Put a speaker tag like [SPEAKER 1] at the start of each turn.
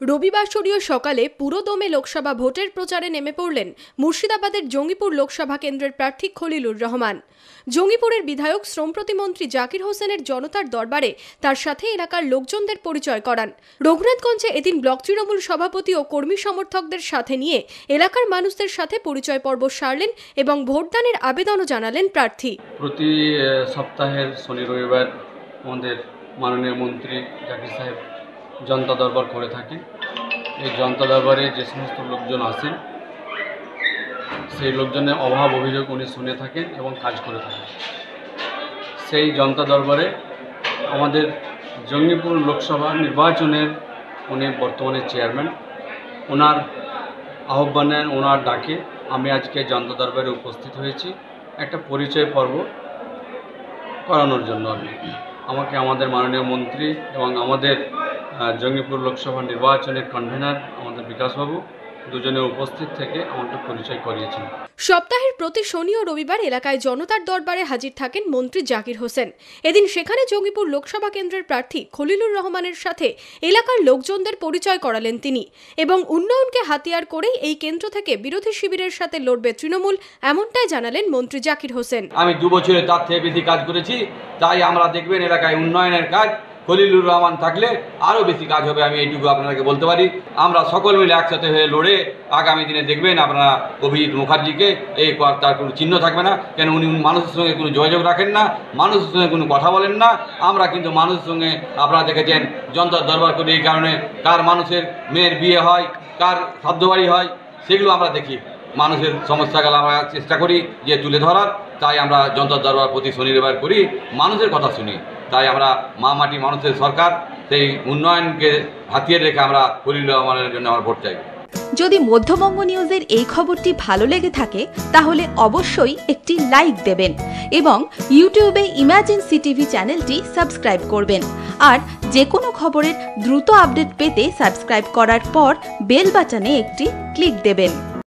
[SPEAKER 1] রবিবাসরীয় সকালে পুরোদমে লোকসভা ভোটের প্রচারে নেমে পড়লেন মুর্শিদাবাদের জঙ্গিপুর লোকসভা কেন্দ্রের প্রার্থী খলিলুর রহমান। জঙ্গিপুরের বিধায়ক, শ্রম প্রতিমন্ত্রী জাকির হোসেনের জনতার দরবারে তার সাথে এলাকার লোকজনদের পরিচয় করান। রঘুনাথগঞ্জে এদিন ব্লক তৃণমূল সভাপতি ও কর্মী সমর্থকদের সাথে নিয়ে এলাকার মানুষদের সাথে পরিচয় পর্ব সারলেন এবং ভোটদানের আবেদনও জানালেন প্রার্থী।
[SPEAKER 2] প্রতি সপ্তাহের শনি রবিবার আমাদের মাননীয় মন্ত্রী জাকির সাহেব জনতা দরবার করে থাকেন এই জনতা দরবারে যে সমস্ত লোকজন আসেন সেই লোকজনের অভাব অভিযোগ উনি শুনে থাকেন এবং কাজ করে থাকেন। সেই জনতা দরবারে আমাদের জঙ্গিপুর লোকসভা নির্বাচনের উনি বর্তমানে চেয়ারম্যান। ওনার আহ্বানে ওনার ডাকে আমি আজকে জনতা দরবারে উপস্থিত হয়েছি। একটা পরিচয় পর্ব করানোর জন্য আমি। আমাকে আমাদের মাননীয় মন্ত্রী এবং আমাদের জঙ্গিপুর লোকসভা নির্বাচনের কনভেনার আমাদের বিকাশবাবু। দুজনে উপস্থিত থেকে আমাকে পরিচয় করিয়েছেন।
[SPEAKER 1] সপ্তাহের প্রতি শনি ও রবিবার এলাকায় জনতার দরবারে হাজির থাকেন মন্ত্রী জাকির হোসেন। এদিন সেখানে জঙ্গিপুর লোকসভা কেন্দ্রের প্রার্থী খলিলুর রহমানের সাথে এলাকার লোকজনদের পরিচয় করালেন তিনি এবং উন্নয়নকে হাতিয়ার করেই এই কেন্দ্র থেকে বিরোধী শিবিরের সাথে লড়বে তৃণমূল এমনটাই জানালেন মন্ত্রী জাকির হোসেন।
[SPEAKER 3] আমি দু বছরে তার থেকে বেশি কাজ করেছি তাই আমরা দেখবেন এলাকায় উন্নয়নের কাজ খলিলুর রহমান থাকলে আরও বেশি কাজ হবে, আমি এইটুকু আপনাদেরকে বলতে পারি। আমরা সকল মিলে একসাথে হয়ে লড়ে আগামী দিনে দেখবেন আপনারা অভিজিৎ মুখার্জিকে এই তার কোনো চিহ্ন থাকবে না, কেন উনি মানুষের সঙ্গে কোনো যোগাযোগ রাখেন না, মানুষের সঙ্গে কোনো কথা বলেন না। আমরা কিন্তু মানুষের সঙ্গে আপনারা দেখেছেন জনতার দরবার করি এই কারণে কার মানুষের মেয়ের বিয়ে হয়, কার শব্দবাড়ি হয়, সেগুলো আমরা দেখি। মানুষের সমস্যাগুলো আমরা চেষ্টা করি যে তুলে ধরার, তাই আমরা জনতার দরবার প্রতি শনিবার করি, মানুষের কথা শুনি। তাই আমরা মা মাটি মানুষের সরকার, সেই উন্নয়নকে হাতিয়ে রেখে আমরা খলিল জন্য আমার ভোট চাই
[SPEAKER 1] যদি মধ্যবঙ্গ নিউজের এই খবরটি ভালো লেগে থাকে, তাহলে অবশ্যই একটি লাইক দেবেন এবং ইউটিউবে ইমাজিন সিটিভি চ্যানেলটি সাবস্ক্রাইব করবেন। আর যে কোনো খবরের দ্রুত আপডেট পেতে সাবস্ক্রাইব করার পর বেল বাটনে একটি ক্লিক দেবেন।